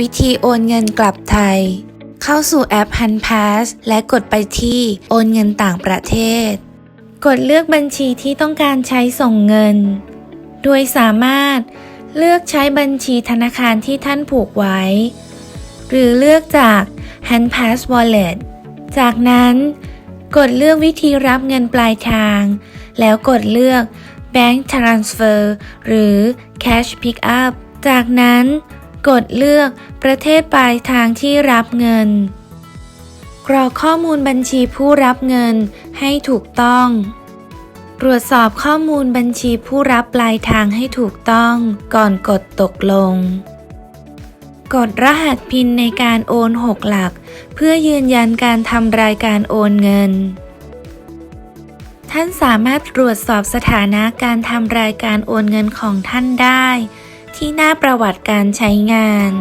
วิธีโอนเงินกลับไทย เข้าสู่แอป h u n Pass และกดไปที่โอนเงินต่างประเทศ กดเลือกบัญชีที่ต้องการใช้ส่งเงิน โดยสามารถเลือกใช้บัญชีธนาคารที่ท่านผูกไว้ หรือเลือกจาก Hand Pass Wallet จากนั้นกดเลือกวิธีรับเงินปลายทาง แล้วกดเลือก Bank Transfer หรือ Cash Pickup จากนั้น กดเลือกประเทศปลายทางที่รับเงิน กรอกข้อมูลบัญชีผู้รับเงินให้ถูกต้อง ตรวจสอบข้อมูลบัญชีผู้รับปลายทางให้ถูกต้องก่อนกดตกลง กดรหัสพินในการโอน 6 หลัก เพื่อยืนยันการทำรายการโอนเงินท่านสามารถตรวจสอบสถานะการทำรายการโอนเงินของท่านได้ ที่หน้าประวัติการใช้งาน